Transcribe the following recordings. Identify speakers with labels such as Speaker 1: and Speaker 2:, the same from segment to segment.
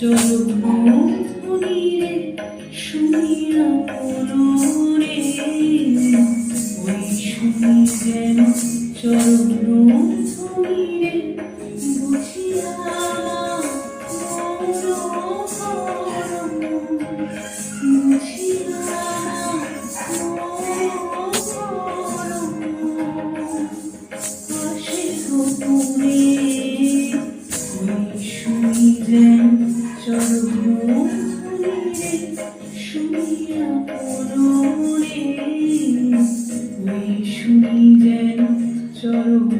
Speaker 1: চরণে শুনি না পুরোরে ওই শুনি যেন চরণ শুনি যেন চরম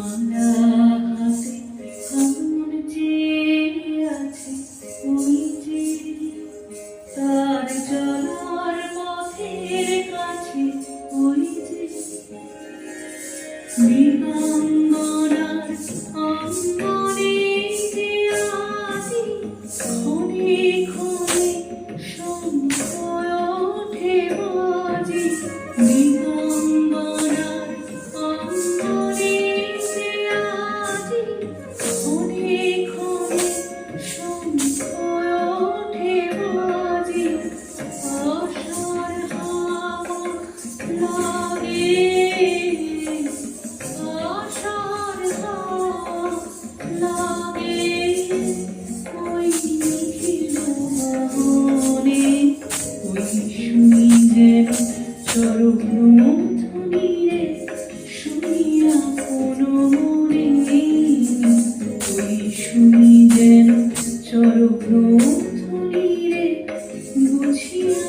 Speaker 1: Krishna. শুনি যেন স্বরূপনিরে শুনিয়া কোনো মনে তুই শুনি যেন স্বরূপনিরে বুঝিয়া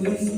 Speaker 1: Thank you.